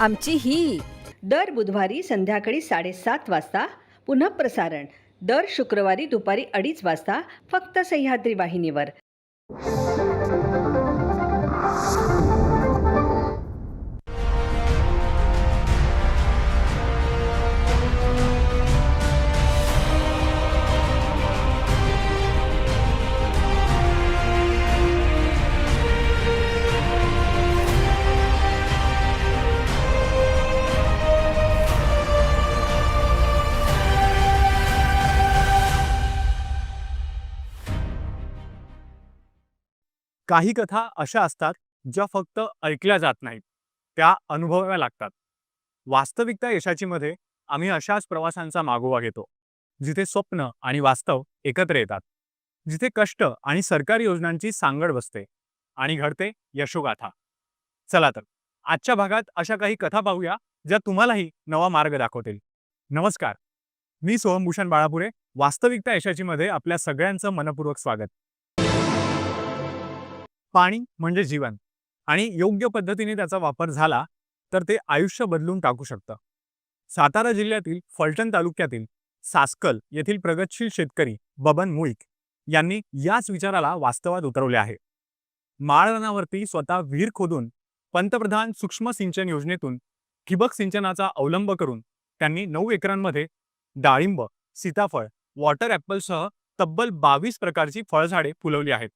आमची ही दर बुधवारी संध्याकाळी साडेसात वाजता पुन्हा प्रसारण. दर शुक्रवारी दुपारी अडीच वाजता फक्त सह्याद्री वाहिनीवर. काही कथा अशा असतात ज्या फक्त ऐकल्या जात नाहीत. त्या अनुभवाव्या लागतात. वास्तविकता यशाची मध्ये आम्ही अशाच प्रवासांचा मागोवा घेतो जिथे स्वप्न आणि वास्तव एकत्र येतात. जिथे कष्ट आणि सरकारी योजनांची सांगड बसते आणि घडते यशोगाथा. चला तर आजच्या भागात अशा काही कथा पाहूया ज्या तुम्हालाही नवा मार्ग दाखवतील. नमस्कार. मी सोहमभूषण बाळापुरे वास्तविकता यशाची मध्ये आपल्या सगळ्यांचं मनपूर्वक स्वागत. पाणी म्हणजे जीवन. आणि योग्य पद्धतीने त्याचा वापर झाला तर ते आयुष्य बदलून टाकू शकतं. सातारा जिल्ह्यातील फलटण तालुक्यातील सासकल येथील प्रगतशील शेतकरी बबन मुळीक यांनी याच विचाराला वास्तवात उतरवले आहे. माळरानावरती स्वतः विहीर खोदून पंतप्रधान सूक्ष्म सिंचन योजनेतून ठिबक सिंचनाचा अवलंब करून त्यांनी नऊ एकरांमध्ये डाळिंब सीताफळ वॉटर ॲपलसह तब्बल बावीस प्रकारची फळझाडे फुलवली आहेत.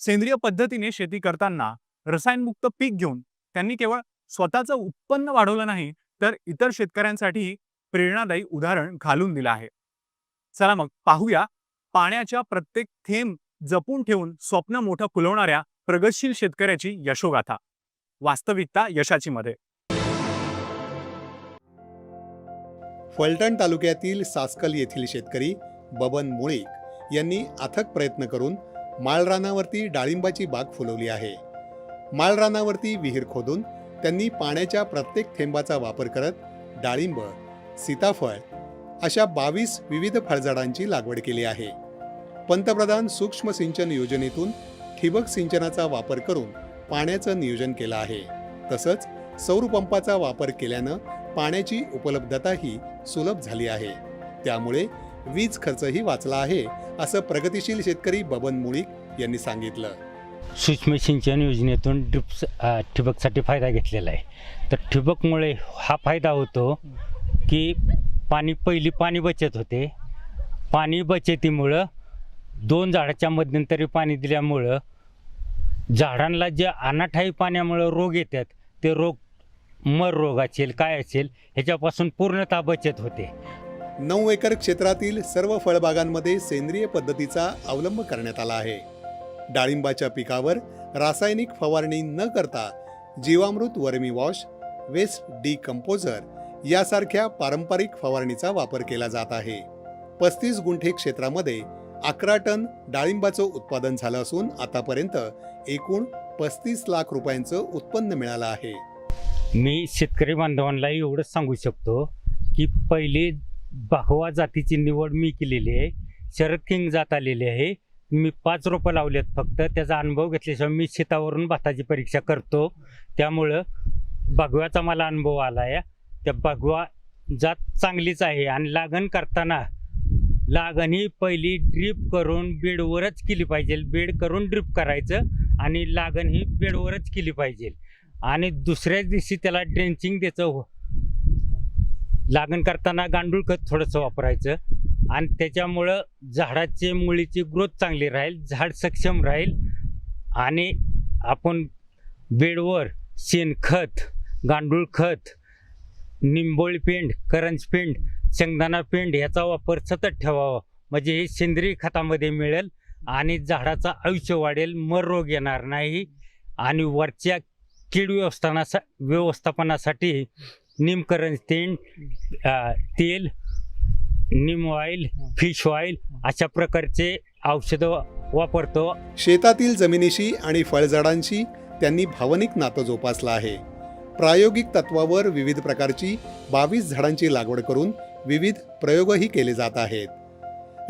सेंद्रिय पद्धतीने शेती करताना रसायनमुक्त पीक घेऊन त्यांनी केवळ स्वतःचं उत्पन्न वाढवलं नाही तर इतर शेतकऱ्यांसाठी प्रेरणादायी उदाहरण घालून दिलं आहे. चला मग पाहूया पाण्याच्या प्रत्येक थेंब जपून ठेवून स्वप्न मोठं फुलवणाऱ्या प्रगतशील शेतकऱ्याची यशोगाथा. वास्तविकता यशाची मध्ये फलटण तालुक्यातील सासकल येथील शेतकरी बबन मुळीक यांनी अथक प्रयत्न करून माळरानावरती डाळिंबाची बाग फुलवली आहे. माळरानावरती विहीर खोदून त्यांनी पाण्याच्या प्रत्येक थेंबाचा वापर करत डाळिंब सीताफळ अशा बावीस विविध फळझाडांची लागवड केली आहे. पंतप्रधान सूक्ष्म सिंचन योजनेतून ठिबक सिंचनाचा वापर करून पाण्याचं नियोजन केलं आहे. तसंच सौरपंपाचा वापर केल्यानं पाण्याची उपलब्धताही सुलभ झाली आहे. त्यामुळे वीज खर्चही वाचला आहे असं प्रगतिशील शेतकरी बबन मुळीक यांनी सांगितलं. सूक्ष्म सिंचन योजनेतून ड्रिप्स ठिबकसाठी फायदा घेतलेला आहे. तर ठिबकमुळे हा फायदा होतो की पाणी पहिली पाणी बचत होते. पाणी बचतीमुळं दोन झाडाच्या मध्यंतरी पाणी दिल्यामुळं झाडांना जे अनाठाई पाण्यामुळं रोग येतात ते रोग मर रोग असेल काय असेल ह्याच्यापासून पूर्णतः बचत होते. नऊ एकर क्षेत्रातील सर्व फळबागांमध्ये सेंद्रिय पद्धतीचा अवलंब करण्यात आला आहे. डाळिंबाच्या पिकावर रासायनिक फवारणी न करता जीवामृत वर्मी वॉश वेस्ट डिकम्पोजर यासारख्या पारंपरिक फवारणीचा वापर केला जात आहे. पस्तीस गुंठे क्षेत्रामध्ये अकरा टन डाळिंबाचं उत्पादन झालं असून आतापर्यंत एकूण पस्तीस लाख रुपयांचं उत्पन्न मिळालं आहे. मी शेतकरी बांधवांना एवढंच सांगू शकतो की पहिले बाहवा जातीची निवड मी केलेली आहे. शरद किंग जात आलेली आहे. मी पाच रोपं लावलेत फक्त. त्याचा अनुभव घेतल्याशिवाय मी शेतावरून भाताची परीक्षा करतो. त्यामुळं बागव्याचा मला अनुभव आला आहे त्या बागवा जात चांगलीच आहे. आणि लागण करताना लागण ही पहिली ड्रीप करून बेडवरच केली पाहिजे. बेड करून ड्रीप करायचं आणि लागण ही बेडवरच केली पाहिजे. आणि दुसऱ्याच दिवशी त्याला ड्रेंचिंग द्यायचं हो- लागण करताना गांडूळ खत थोडंसं वापरायचं. आणि त्याच्यामुळं झाडाचे मुळीची ग्रोथ चांगली राहील झाड सक्षम राहील. आणि आपण बेडवर शेणखत गांडूळ खत निंबोळी पेंड करंज पेंड शेंगदाणा पेंड याचा वापर सतत ठेवावा. म्हणजे हे सेंद्रिय खतामध्ये मिळेल आणि झाडाचं आयुष्य वाढेल मर रोग येणार नाही. आणि वरच्या कीड व्यवस्थानासा व्यवस्थापनासाठी निमकरण तेल तेल निम ऑइल फिश ऑइल अशा प्रकारचे औषधं वापरतो. शेतातील जमिनीशी आणि फळझाडांशी त्यांनी भावनिक नातं जोपासलं आहे. प्रायोगिक तत्वावर विविध प्रकारची बावीस झाडांची लागवड करून विविध प्रयोगही केले जात आहेत.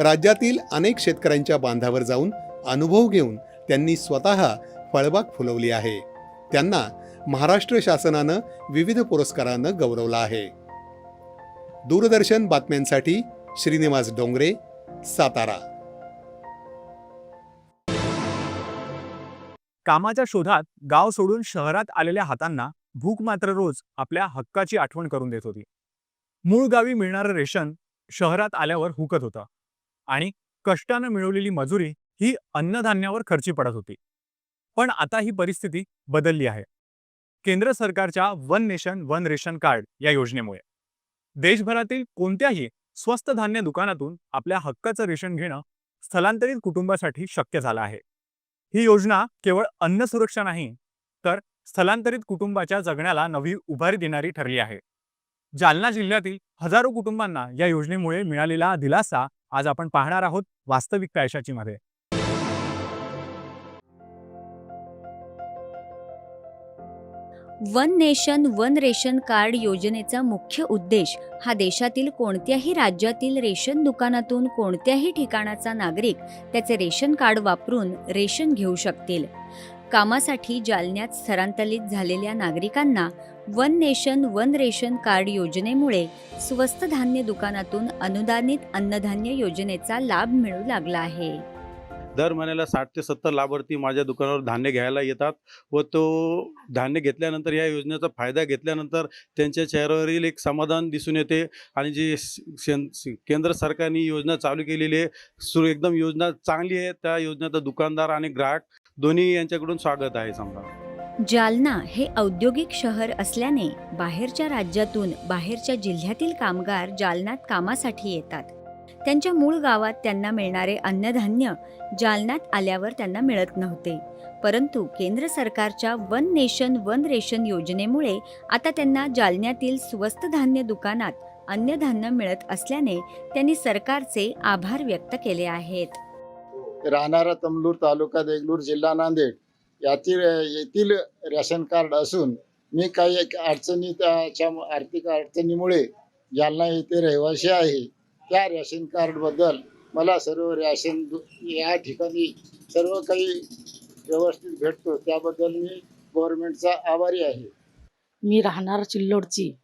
राज्यातील अनेक शेतकऱ्यांच्या बांधावर जाऊन अनुभव घेऊन त्यांनी स्वतः फळबाग फुलवली आहे. त्यांना महाराष्ट्र शासनानं विविध पुरस्कारानं गौरवला आहे. दूरदर्शन बातम्यांसाठी श्रीनिवास डोंगरे सातारा. कामाच्या शोधात गाव सोडून शहरात आलेल्या हातांना भूक मात्र रोज आपल्या हक्काची आठवण करून देत होती. मूळ गावी मिळणारं रेशन शहरात आल्यावर हुकत होतं आणि कष्टानं मिळवलेली मजुरी ही अन्नधान्यावर खर्ची पडत होती. पण आता ही परिस्थिती बदलली आहे. केंद्र सरकारच्या one nation one ration card या योजनेमुळे. देशभरातील कोणत्याही स्वस्त धान्य दुकानातून आपल्या हक्काचं रेशन घेणं स्थलांतरित कुटुंबासाठी शक्य झालं आहे. ही योजना केवळ अन्न सुरक्षा नाही तर स्थलांतरित कुटुंबाच्या जगण्याला नवी उभारी देणारी ठरली आहे. जालना जिल्ह्यातील हजारो कुटुंबांना या योजनेमुळे मिळालेला दिलासा आज आपण पाहणार आहोत वास्तविक पैशाची मध्ये. One nation one ration card योजनेचा मुख्य उद्देश हा देशातील कोणत्याही राज्यातील रेशन दुकानातून कोणत्याही ठिकाणाचा नागरिक त्याचे रेशन कार्ड वापरून रेशन घेऊ शकतील. कामासाठी जालन्यात स्थलांतरित झालेल्या नागरिकांना one nation one ration card योजनेमुळे स्वस्त धान्य दुकानातून अनुदानित अन्नधान्य योजनेचा लाभ मिळू लागला आहे. दर महिन्याला साठ ते सत्तर लाभार्थी माझ्या दुकानावर धान्य घ्यायला येतात व तो धान्य घेतल्यानंतर या योजनेचा फायदा घेतल्यानंतर त्यांच्या चेहऱ्यावरील एक समाधान दिसून येते. आणि जी शेन- केंद्र सरकारने योजना चालू केलेली आहे सुरू एकदम योजना चांगली आहे. त्या योजनेचा दुकानदार आणि ग्राहक दोन्ही यांच्याकडून स्वागत आहे समजा. जालना हे औद्योगिक शहर असल्याने बाहेरच्या राज्यातून बाहेरच्या जिल्ह्यातील कामगार जालन्यात कामासाठी येतात. त्यांच्या मूळ गावात त्यांना मिळणारे अन्नधान्य जालन्यात आल्यावर त्यांना मिळत नव्हते. परंतु केंद्र सरकारच्या वन नेशन वन रेशन योजनेमुळे आता त्यांना जालन्यातील स्वस्त धान्य दुकानात अन्नधान्य मिळत असल्याने त्यांनी सरकारचे आभार व्यक्त केले आहेत. राहणारा तमलूर तालुका देगलूर जिल्हा नांदेड यातील येथील रेशन कार्ड असून मी काही एक अडचणी त्याच्या आर्थिक अडचणीमुळे जालना येथे रहिवासी आहे. त्या रेशन कार्डबद्दल मला सर्व रेशन दु- या ठिकाणी सर्व काही व्यवस्थित भेटतो. त्याबद्दल मी गव्हर्नमेंटचा आभारी आहे. मी राहणार चिल्लोडची.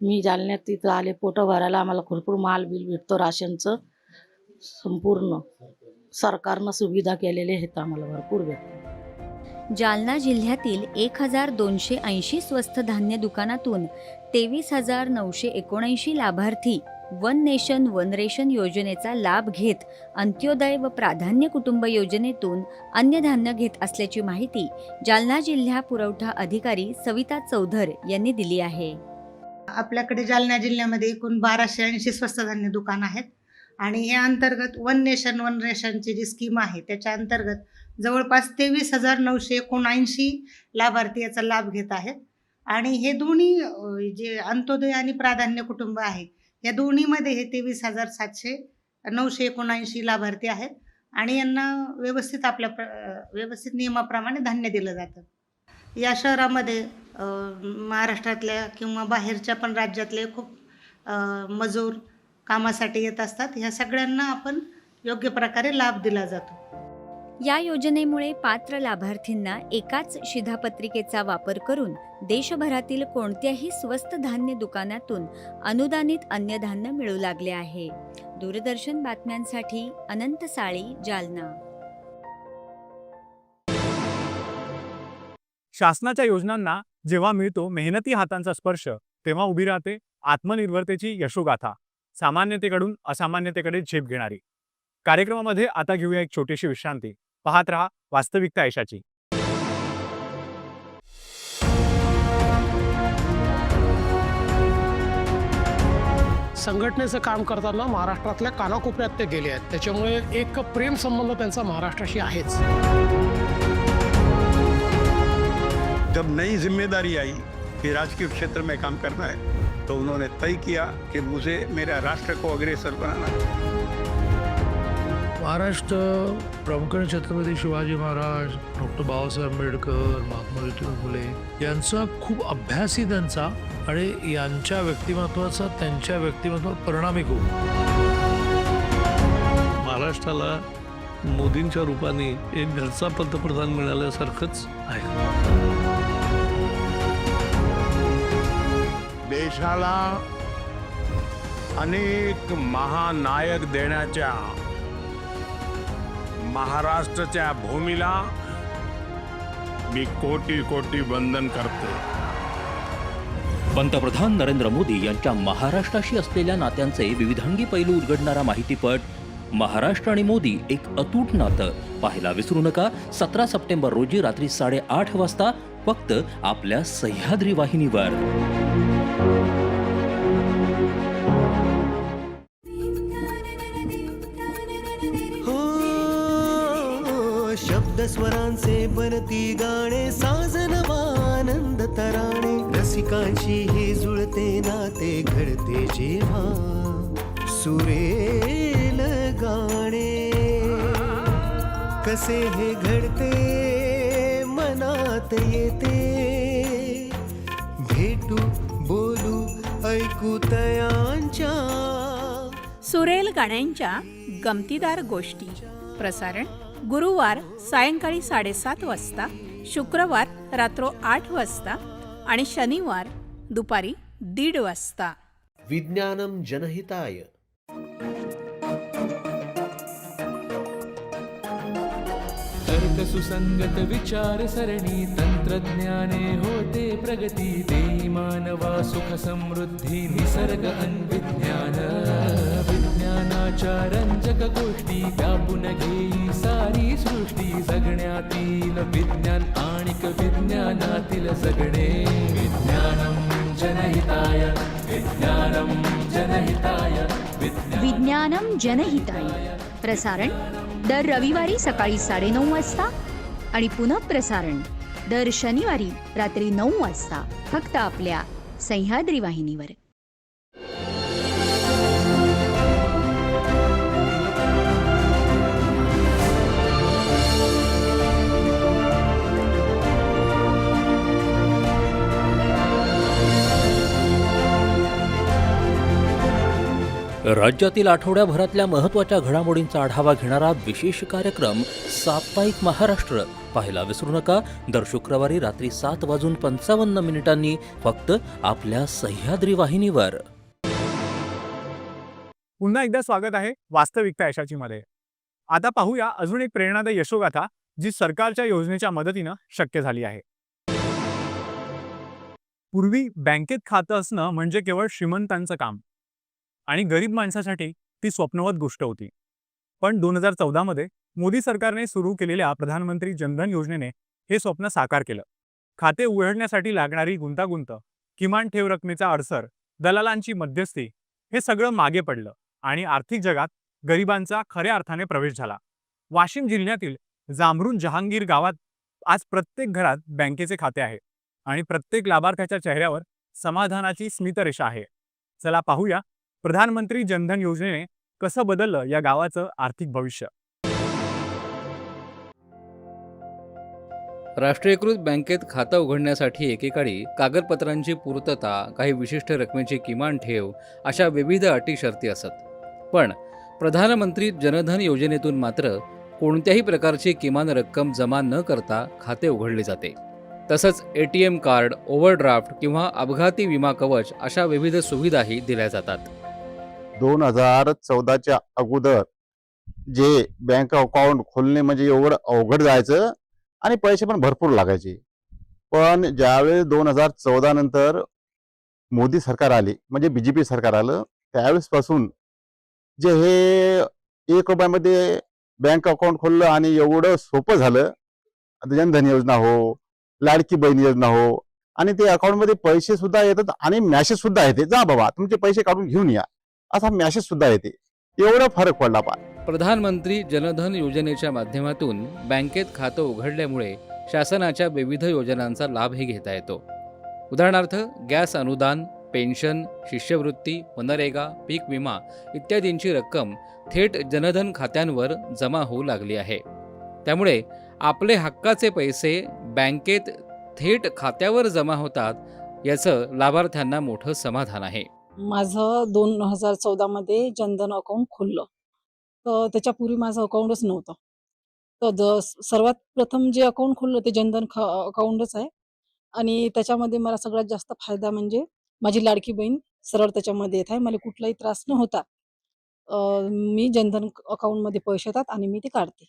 मी जालन्यात तिथं आले पोटं भरायला आम्हाला भरपूर माल बिल भेटतो राशनचं. संपूर्ण सरकारनं सुविधा केलेल्या आहेत आम्हाला भरपूर भेटतो जालना जिल्ह्यातील एक हजार दोनशे ऐंशी स्वस्त धान्य दुकानातून तेवीस हजार नऊशे एकोणऐंशी लाभार्थी वन नेशन वन रेशन योजनेचा लाभ घेत अंत्योदय व प्राधान्य कुटुंब योजनेतून अन्नधान्य घेत असल्याची माहिती जालना जिल्हा पुरवठा अधिकारी सविता चौधर यांनी दिली आहे. आपल्याकडे जालना जिल्ह्यामध्ये एकूण बाराशे ऐंशी स्वस्त धान्य दुकान आहेत आणि या अंतर्गत वन नेशन वन रेशनची जी स्कीम आहे त्याच्या अंतर्गत जवळपास तेवीस हजार नऊशे एकोणऐंशी लाभार्थी याचा लाभ घेत आहेत. आणि हे दोन्ही जे अंत्योदय आणि प्राधान्य कुटुंब आहे या दोन्हीमध्ये हे तेवीस हजार सातशे नऊशे एकोणऐंशी लाभार्थी आहेत आणि यांना व्यवस्थित आपल्या प्र व्यवस्थित नियमाप्रमाणे धान्य दिलं जातं. या शहरामध्ये महाराष्ट्रातल्या किंवा बाहेरच्या पण राज्यातले खूप मजूर कामासाठी येत असतात. ह्या सगळ्यांना आपण योग्य प्रकारे लाभ दिला जातो. या योजनेमुळे पात्र लाभार्थींना एकाच शिधापत्रिकेचा वापर करून देशभरातील कोणत्याही स्वस्त धान्य दुकानातून अनुदानित अन्नधान्य मिळू लागले आहे. दूरदर्शन बातम्यांसाठी अनंत साळी जालना. शासनाच्या योजनांना जेव्हा मिळतो मेहनती हातांचा स्पर्श तेव्हा उभी राहते आत्मनिर्भरतेची यशोगाथा सामान्यतेकडून असामान्यतेकडे झेप घेणारी. कार्यक्रमामध्ये आता घेऊया एक छोटीशी विश्रांती. पाहत रहा वास्तविकता यशाची. संघटनेचं काम करताना महाराष्ट्रातल्या कानाकोपऱ्यात ते गेले आहेत. त्याच्यामुळे एक प्रेम संबंध त्यांचा महाराष्ट्राशी आहेच. जब नई ज़िम्मेदारी आई कि राजकीय क्षेत्र में काम करना है तो उन्होंने तय किया कि मुझे मेरा राष्ट्र को अग्रेसर बनाना है। महाराष्ट्र प्रामुख्याने छत्रपती शिवाजी महाराज डॉक्टर बाबासाहेब आंबेडकर महात्मा ज्योतिबा फुले यांचा खूप अभ्यासी त्यांचा आणि यांच्या व्यक्तिमत्वाचा त्यांच्या व्यक्तिमत्वात परिणामी खूप. महाराष्ट्राला मोदींच्या रूपाने एक घरचा पंतप्रधान मिळाल्यासारखंच आहे. देशाला अनेक महानायक देण्याच्या महाराष्ट्राच्या भूमीला मी कोटी कोटी वंदन करतो. पंतप्रधान नरेंद्र मोदी यांच्या महाराष्ट्राशी असलेल्या नात्यांचे विविधांगी पैलू उलगडणारा माहितीपट महाराष्ट्र आणि मोदी एक अतूट नातं. पाहायला विसरू नका सतरा सप्टेंबर रोजी रात्री साडेआठ वाजता फक्त आपल्या सह्याद्री वाहिनीवर. स्वरांचे बनती गाणे साजन आनंद तराणे. रसिकांशी हे जुळते नाते घडते जेव्हा सुरेल गाणे. कसे हे घडते मनात येते. भेटू बोलू ऐकू तयांच्या. सुरेल गाण्यांच्या गमतीदार गोष्टी. प्रसारण गुरुवार सायंकाळी साडेसात वाजता शुक्रवार रात्र आठ वाजता आणि शनिवार दुपारी दीड वाजता. विज्ञानम जनहिताय. तर्क सुसंगत विचार सरणी तंत्रज्ञाने होते प्रगती देई मानवा सुख समृद्धी निसर्ग अन्विज्ञान. विज्ञानाच्या रंजक गोष्टी व्यापून घेई सारी सृष्टी. जगण्यातील विज्ञान आणि विज्ञानातील जगणे. विज्ञानम जनहिताय विज्ञानम जनहिताय विज्ञानम जनहिताय. प्रसारण दर रविवारी सकाळी साडेनऊ वाजता आणि पुनःप्रसारण दर शनिवारी रात्री नऊ वाजता. फक्त आपल्या सह्याद्री वाहिनीवर. राज्यातील आठवड्याभरातल्या महत्त्वाच्या घडामोडींचा आढावा घेणारा विशेष कार्यक्रम साप्ताहिक महाराष्ट्र. पाहायला विसरू नका. दर शुक्रवारी रात्री सात वाजून पंचावन्न मिनिटांनी फक्त आपल्या सह्याद्री वाहिनीवर. पुन्हा एकदा स्वागत आहे वास्तविकता यशाची मध्ये. आता पाहूया अजून एक प्रेरणादायी यशोगाथा जी सरकारच्या योजनेच्या मदतीनं शक्य झाली आहे. पूर्वी बँकेत खातं असणं म्हणजे केवळ श्रीमंतांचं काम. आणि गरीब माणसासाठी ती स्वप्नवत गोष्ट होती. पण दोन हजार चौदामध्ये मोदी सरकारने सुरू केलेल्या प्रधानमंत्री जनधन योजनेने हे स्वप्न साकार केलं. खाते उघडण्यासाठी लागणारी गुंतागुंत किमान ठेव रकमेचा अडसर दलालांची मध्यस्थी हे सगळं मागे पडलं आणि आर्थिक जगात गरिबांचा खऱ्या अर्थाने प्रवेश झाला. वाशिम जिल्ह्यातील जांभरून जहांगीर गावात आज प्रत्येक घरात बँकेचे खाते आहे आणि प्रत्येक लाभार्थ्याच्या चेहऱ्यावर समाधानाची स्मितरेषा आहे. चला पाहूया प्रधानमंत्री जनधन योजनेने कसं बदललं या गावाचं आर्थिक भविष्य? राष्ट्रीयकृत बँकेत खातं उघडण्यासाठी एकेकाळी कागदपत्रांची पूर्तता काही विशिष्ट रकमेची किमान ठेव अशा विविध अटी शर्ती असत. पण प्रधानमंत्री जनधन योजनेतून मात्र कोणत्याही प्रकारची किमान रक्कम जमा न करता खाते उघडले जाते. तसंच A T M card overdraft किंवा अपघाती विमा कवच अशा विविध सुविधाही दिल्या जातात. दोन हजार चौदाच्या अगोदर जे बँक अकाउंट खोलणे म्हणजे एवढं अवघड जायचं आणि पैसे पण भरपूर लागायचे. पण ज्यावेळेस दोन हजार चौदा नंतर मोदी सरकार आले म्हणजे बी जे पी सरकार आलं त्यावेळेसपासून जे हे एक रुपयामध्ये बँक अकाउंट खोललं आणि एवढं सोपं झालं. जनधन योजना हो लाडकी बहीण योजना हो आणि ते अकाउंटमध्ये पैसे सुद्धा येतात आणि मॅसेज सुद्धा येते. जा बाबा तुमचे पैसे काढून घेऊन या. असा मॅसेज सुद्धा येते. एवढा फरक पडला पा प्रधानमंत्री जनधन योजनेच्या माध्यमातून बँकेत खातं उघडल्यामुळे शासनाच्या विविध योजनांचा लाभही घेता येतो. उदाहरणार्थ गॅस अनुदान पेन्शन शिष्यवृत्ती मनरेगा पीक विमा इत्यादींची रक्कम थेट जनधन खात्यांवर जमा होऊ लागली आहे. त्यामुळे आपले हक्काचे पैसे बँकेत थेट खात्यावर जमा होतात याचं लाभार्थ्यांना मोठं समाधान आहे. माझं दोन हजार चौदामध्ये जनधन अकाउंट खुललं. तर त्याच्यापूर्वी माझं अकाउंटच नव्हतं. तर द सर्वात प्रथम जे अकाउंट खुललं ते जनधन ख अकाउंटच आहे. आणि त्याच्यामध्ये मला सगळ्यात जास्त फायदा म्हणजे माझी लाडकी बहीण सरळ त्याच्यामध्ये येत आहे. मला कुठलाही त्रास न होता मी जनधन अकाउंटमध्ये पैसे येतात आणि मी ते काढते.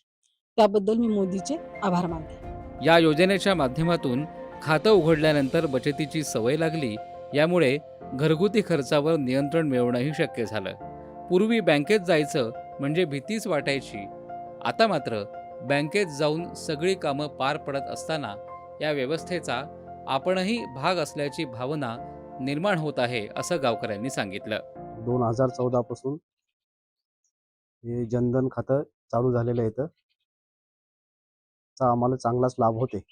त्याबद्दल मी मोदीचे आभार मानते. या योजनेच्या माध्यमातून खातं उघडल्यानंतर बचतीची सवय लागली. यामुळे घरगुती खर्चावर नियंत्रण मिळवणंही शक्य झालं. पूर्वी बँकेत जायचं म्हणजे भीतीच वाटायची. आता मात्र बँकेत जाऊन सगळी कामं पार पडत असताना या व्यवस्थेचा आपणही भाग असल्याची भावना निर्माण होत आहे असं गावकऱ्यांनी सांगितलं. दोन हजार चौदापासून हे जनधन खातं चालू झालेलं आहे इथं. चा आम्हाला चांगलाच लाभ होते.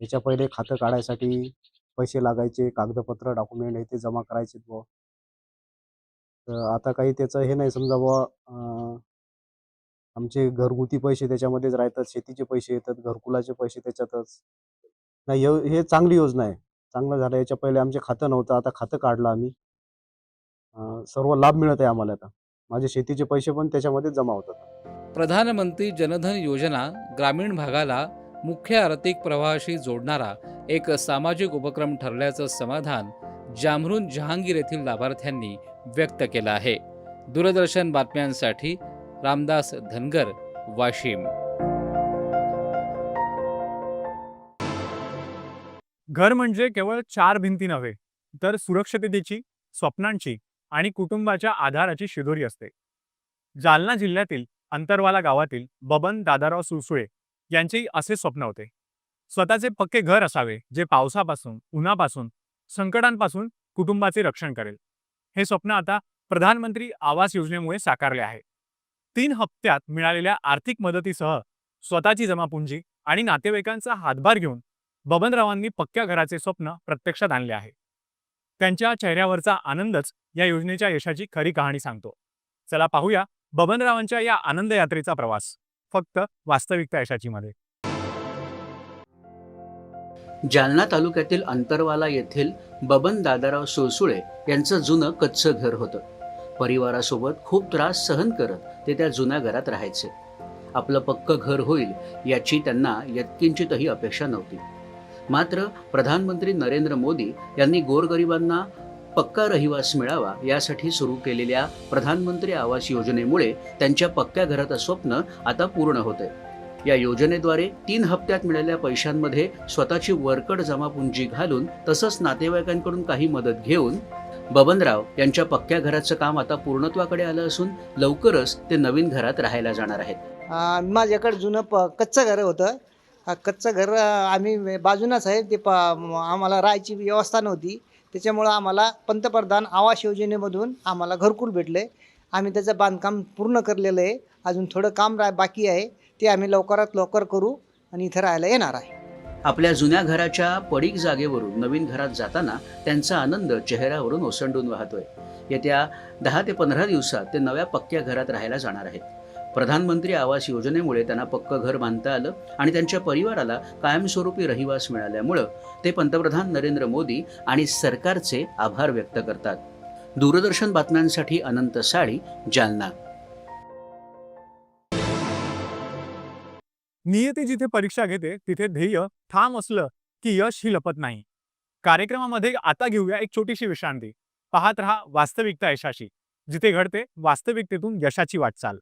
याच्या पहिले खातं काढायसाठी पैसे लागायचे कागदपत्र डॉक्युमेंट हे ते जमा करायचे बुवा. तर आता काही त्याचं हे नाही समजा बुवा आमचे घरगुती पैसे त्याच्यामध्येच राहतात शेतीचे पैसे येतात घरकुलाचे पैसे त्याच्यातच. नाही हे हे चांगली योजना आहे. चांगलं झालं याच्या पहिले आमचे खातं नव्हतं आता खातं काढलं आम्ही. सर्व लाभ मिळत आहे आम्हाला आता. माझे शेतीचे पैसे पण त्याच्यामध्ये जमा होतात. प्रधानमंत्री जनधन योजना ग्रामीण भागाला मुख्य आर्थिक प्रवाहाशी जोडणारा एक सामाजिक उपक्रम ठरल्याचं समाधान जामरून जहांगीर येथील लाभार्थ्यांनी व्यक्त केलं आहे. दूरदर्शन बातम्यांसाठी रामदास धनगर वाशिम. घर म्हणजे केवळ चार भिंती नव्हे तर सुरक्षिततेची स्वप्नांची आणि कुटुंबाच्या आधाराची शिदोरी असते. जालना जिल्ह्यातील अंतरवाला गावातील बबन दादाराव सुळसुळे यांचेही असे स्वप्न होते. स्वतःचे पक्के घर असावे जे पावसापासून उन्हापासून संकटांपासून कुटुंबाचे रक्षण करेल. हे स्वप्न आता प्रधानमंत्री आवास योजनेमुळे साकारले आहे. तीन हप्त्यात मिळालेल्या आर्थिक मदतीसह स्वतःची जमापुंजी आणि नातेवाईकांचा हातभार घेऊन बबनरावांनी पक्क्या घराचे स्वप्न प्रत्यक्षात आणले आहे. त्यांच्या चेहऱ्यावरचा आनंदच या योजनेच्या यशाची खरी कहाणी सांगतो. चला पाहूया बबनरावांच्या या आनंद यात्रेचा प्रवास. फक्त वास्तविकता यशाची मध्ये जालना तालुक्यातील अंतरवाला येथील बबन दादाराव सुळसुळे यांचं जुनं कच्चं घर होतं. परिवारासोबत खूप त्रास सहन करत ते त्या जुन्या घरात राहायचे. आपलं पक्क घर होईल याची त्यांना यत्किंचितही अपेक्षा नव्हती. मात्र प्रधानमंत्री नरेंद्र मोदी यांनी गोरगरिबांना पक्का रहिवास मिळावा यासाठी सुरू केलेल्या प्रधानमंत्री आवास योजनेमुळे त्यांच्या पक्क्या घराचं स्वप्न आता पूर्ण होते या योजनेद्वारे तीन हप्त्यात मिळालेल्या पैशांमध्ये स्वतःची वरकड जमापुंजी घालून तसंच नातेवाईकांकडून काही मदत घेऊन बबनराव यांच्या पक्क्या घराचं काम आता पूर्णत्वाकडे आलं असून लवकरच ते नवीन घरात राहायला जाणार आहेत. माझ्याकडे जुनं प कच्चं घर होतं. कच्चं घर आम्ही बाजूनच आहे. ते प आम्हाला राहायची व्यवस्था नव्हती. त्याच्यामुळं आम्हाला पंतप्रधान आवास योजनेमधून आम्हाला घरकुल भेटलं आहे आम्ही त्याचं बांधकाम पूर्ण करलेलं आहे. अजून थोडं काम रा बाकी आहे. ते आम्ही लवकरात लवकर करू आणि इथं राहायला येणार आहे. आपल्या जुन्या घराच्या पडीक जागेवरून नवीन घरात जाताना त्यांचा आनंद चेहऱ्यावरून ओसंडून वाहतोय. येत्या दहा ते पंधरा दिवसात ते नव्या पक्क्या घरात राहायला जाणार आहेत. प्रधानमंत्री आवास योजनेमुळे त्यांना पक्कं घर बांधता आलं आणि त्यांच्या परिवाराला कायमस्वरूपी रहिवास मिळाल्यामुळं ते पंतप्रधान नरेंद्र मोदी आणि सरकारचे आभार व्यक्त करतात. दूरदर्शन बातम्यांसाठी अनंत साळी जालना. नियती जिथे परीक्षा घेते तिथे ध्येय ठाम असलं की यश ही लपत नाही. कार्यक्रमामध्ये आता घेऊया एक छोटीशी विश्रांती. पाहत रहा वास्तविकता यशाशी. जिथे घडते वास्तविकतेतून यशाची वाटचाल.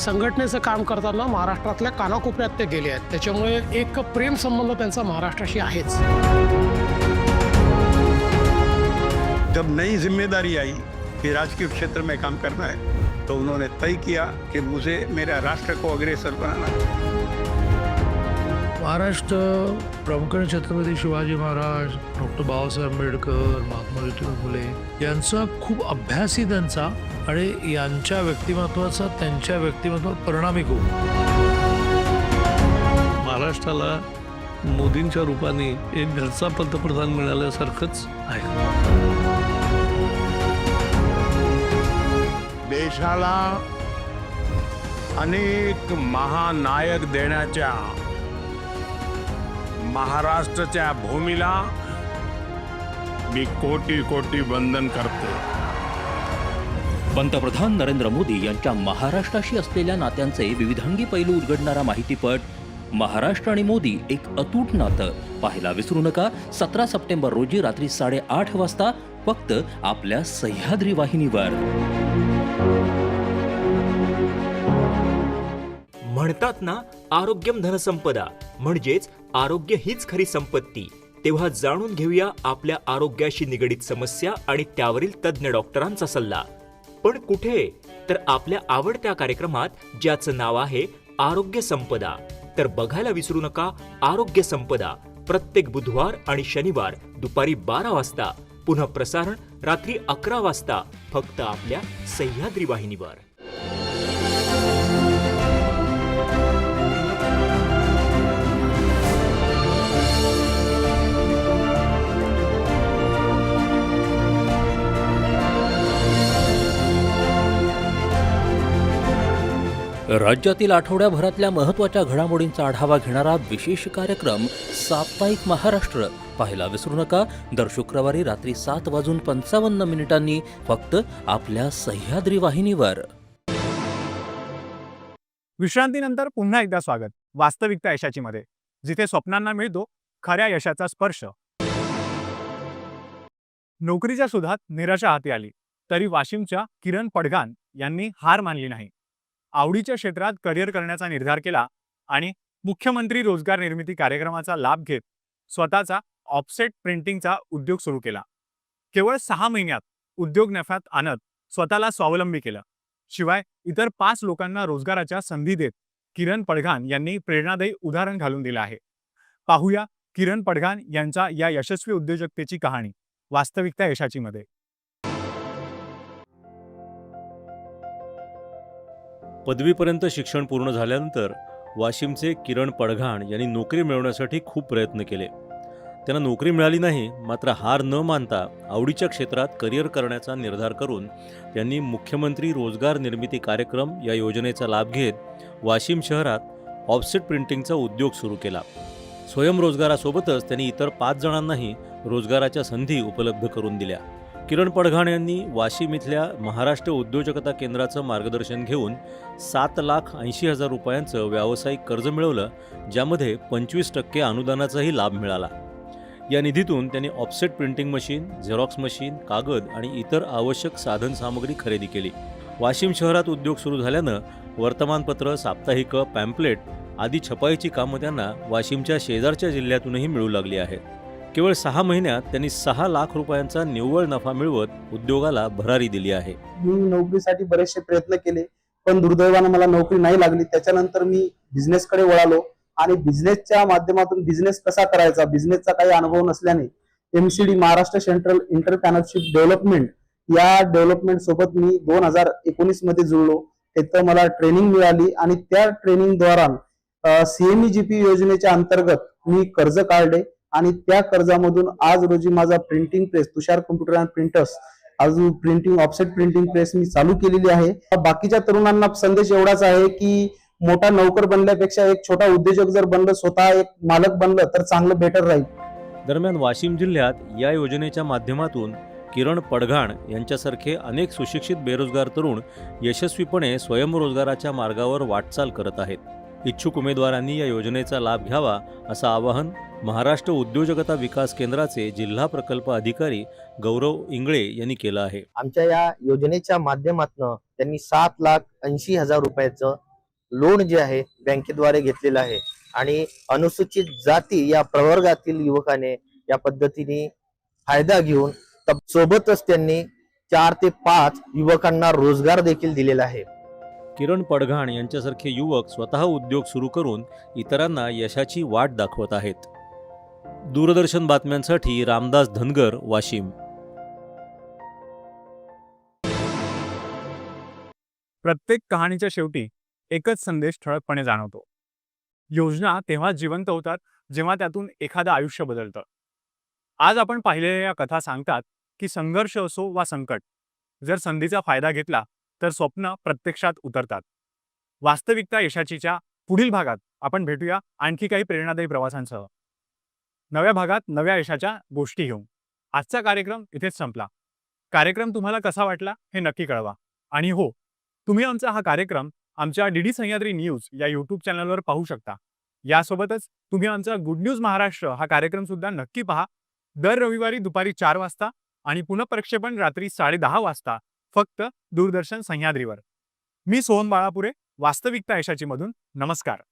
संघटनेचं काम करताना महाराष्ट्रातल्या कानाकोपऱ्यात ते गेले आहेत. त्याच्यामुळे एक प्रेम संबंध त्यांचा महाराष्ट्राशी आहेच. जब नई जिम्मेदारी आई कि राजकीय क्षेत्र में काम करना है तो उन्होंने तय किया कि मुझे मेरा राष्ट्र को अग्रेसर बनाना है। महाराष्ट्र प्रमुख छत्रपती शिवाजी महाराज डॉक्टर बाबासाहेब आंबेडकर महात्मा ज्योतिबा फुले यांचा खूप अभ्यासी त्यांचा आणि यांच्या व्यक्तिमत्वाचा त्यांच्या व्यक्तिमत्वात परिणामी खूप. महाराष्ट्राला मोदींच्या रूपाने एक घरचा पंतप्रधान मिळाल्यासारखंच आहे. देशाला अनेक महानायक देण्याच्या महाराष्ट्राच्या भूमीला मी कोटी कोटी वंदन करतो. पंतप्रधान नरेंद्र मोदी यांच्या महाराष्ट्राशी असलेल्या नात्यांचे विविधांगी पैलू उलगडणारा माहितीपट महाराष्ट्र आणि मोदी एक अतूट नातं. पाहायला विसरू नका सतरा सप्टेंबर रोजी रात्री साडेआठ वाजता फक्त आपल्या सह्याद्री वाहिनीवर. म्हणतात ना आरोग्यम धनसंपदा. म्हणजेच आरोग्य हीच खरी संपत्ती. तेव्हा जाणून घेऊया आपल्या आरोग्याशी निगडीत समस्या आणि त्यावरील तज्ज्ञ डॉक्टरांचा सल्ला. पण कुठे? तर आपल्या आवडत्या कार्यक्रमात ज्याचं नाव आहे आरोग्य संपदा. तर बघायला विसरू नका आरोग्य संपदा. प्रत्येक बुधवार आणि शनिवार दुपारी बारा वाजता. पुन्हा प्रसारण रात्री अकरा वाजता. फक्त आपल्या सह्याद्री वाहिनीवर. राज्यातील आठवड्याभरातल्या महत्त्वाच्या घडामोडींचा आढावा घेणारा विशेष कार्यक्रम साप्ताहिक महाराष्ट्र. पाहायला विसरू नका. दर शुक्रवारी रात्री सात वाजून पंचावन्न मिनिटांनी फक्त आपल्या सह्याद्री वाहिनीवर. विश्रांतीनंतर पुन्हा एकदा स्वागत. वास्तविकता यशाची मध्ये जिथे स्वप्नांना मिळतो खऱ्या यशाचा स्पर्श. नोकरीच्या शोधात निराशा हाती आली. तरी वाशिमच्या किरण पडघान यांनी हार मानली नाही. आवडीच्या क्षेत्रात करिअर करण्याचा निर्धार केला आणि मुख्यमंत्री रोजगार निर्मिती कार्यक्रमाचा लाभ घेत स्वतःचा ऑफसेट प्रिंटिंगचा उद्योग सुरू केला. केवळ सहा महिन्यात उद्योग नफ्यात आणत स्वतःला स्वावलंबी केलं. शिवाय इतर पाच लोकांना रोजगाराच्या संधी देत किरण पडघान यांनी प्रेरणादायी उदाहरण घालून दिलं आहे. पाहूया किरण पडघान यांचा या यशस्वी उद्योजकतेची कहाणी वास्तविकता यशाची मध्ये पदवीपर्यंत शिक्षण पूर्ण झाल्यानंतर वाशिमचे किरण पडघाण यांनी नोकरी मिळवण्यासाठी खूप प्रयत्न केले. त्यांना नोकरी मिळाली नाही मात्र हार न मानता आवडीच्या क्षेत्रात करिअर करण्याचा निर्धार करून त्यांनी मुख्यमंत्री रोजगार निर्मिती कार्यक्रम या योजनेचा लाभ घेत वाशिम शहरात ऑफसेट प्रिंटिंगचा उद्योग सुरू केला. स्वयंरोजगारासोबतच त्यांनी इतर पाच जणांनाही रोजगाराच्या संधी उपलब्ध करून दिल्या. किरण पडघाण यांनी वाशिम इथल्या महाराष्ट्र उद्योजकता केंद्राचं मार्गदर्शन घेऊन सात लाख ऐंशी हजार रुपयांचं व्यावसायिक कर्ज मिळवलं ज्यामध्ये पंचवीस टक्के अनुदानाचाही लाभ मिळाला. या निधीतून त्यांनी offset printing machine xerox machine कागद आणि इतर आवश्यक साधनसामग्री खरेदी केली. वाशिम शहरात उद्योग सुरू झाल्यानं वर्तमानपत्र साप्ताहिकं पॅम्पलेट आदी छपाईची कामं त्यांना वाशिमच्या शेजारच्या जिल्ह्यातूनही मिळू लागली आहेत. केवळ सहा महिन्यात त्यांनी सहा लाख रुपयांचा निव्वळ नफा मिळवत उद्योगाला भरारी दिली आहे. मी नोकरीसाठी बरेचसे प्रयत्न केले पण दुर्दैवानं मला नोकरी नाही लागली. त्याच्यानंतर मी बिझनेसकडे वळालो आणि बिझनेसच्या माध्यमातून बिझनेस कसा करायचा बिझनेसचा काही अनुभव नसल्याने MCD Maharashtra central entrepreneurship development या डेव्हलपमेंट सोबत मी दोन हजार एकोणीसमध्ये जुळलो. तिथं मला ट्रेनिंग मिळाली आणि त्या ट्रेनिंग दौरान सीएमई जीपी योजनेच्या अंतर्गत मी कर्ज काढले. आणि त्या कर्जामधून आज रोजी माझा printing press Tushar computer and printers अजून प्रिंटिंग ऑफसेट प्रिंटिंग प्रेस मी चालू केलेली आहे. बाकीच्या तरुणांना संदेश एवढाच आहे की मोठा नौकर बनल्यापेक्षा एक छोटा उद्योजक जर बनलं स्वतः एक मालक बनलं तर चांगलं बेटर राहील. दरम्यान वाशिम जिल्ह्यात या योजनेच्या माध्यमातून किरण पडघाण यांच्यासारखे अनेक सुशिक्षित बेरोजगार तरुण यशस्वीपणे स्वयंरोजगाराच्या मार्गावर वाटचाल करत आहेत. इच्छुक उमेदवारांनी या योजनेचा लाभ घ्यावा असं आवाहन महाराष्ट्र उद्योजकता विकास केंद्राचे जिल्हा प्रकल्प अधिकारी गौरव इंगळे यांनी केलं आहे. आमच्या या योजनेच्या माध्यमातून त्यांनी सात लाख ऐंशी हजार रुपयाचं लोन जे आहे बँकेद्वारे घेतलेलं आहे. आणि अनुसूचित जाती या प्रवर्गातील युवकाने या पद्धतीने फायदा घेऊन सोबतच त्यांनी चार ते पाच युवकांना रोजगार देखील दिलेला आहे. किरण पडघाण यांच्यासारखे युवक स्वतः उद्योग सुरू करून इतरांना यशाची वाट दाखवत आहेत. दूरदर्शन बातम्यांसाठी रामदास धनगर वाशिम. प्रत्येक कहाणीच्या शेवटी एकच संदेश ठळकपणे जाणवतो. योजना तेव्हा जिवंत होतात जेव्हा त्यातून एखादं आयुष्य बदलतं. आज आपण पाहिलेल्या या कथा सांगतात की संघर्ष असो वा संकट जर संधीचा फायदा घेतला तर स्वप्न प्रत्यक्षात उतरतात. वास्तविकता यशाचीच्या पुढील भागात आपण भेटूया आणखी काही प्रेरणादायी प्रवासांसह. नव्या भागात नव्या यशाच्या गोष्टी घेऊन. आजचा कार्यक्रम इथेच संपला. कार्यक्रम तुम्हाला कसा वाटला हे नक्की कळवा. आणि हो तुम्ही आमचा हा कार्यक्रम आमच्या डी डी सह्याद्री न्यूज या यूट्यूब चॅनलवर पाहू शकता. यासोबतच तुम्ही आमचा गुड न्यूज महाराष्ट्र हा कार्यक्रम सुद्धा नक्की पहा. दर रविवारी दुपारी चार वाजता आणि पुनःप्रक्षेपण रात्री साडेदहा वाजता फक्त दूरदर्शन सह्याद्रीवर. मी सोहन बाळापुरे वास्तविकता यशाची मधून. नमस्कार.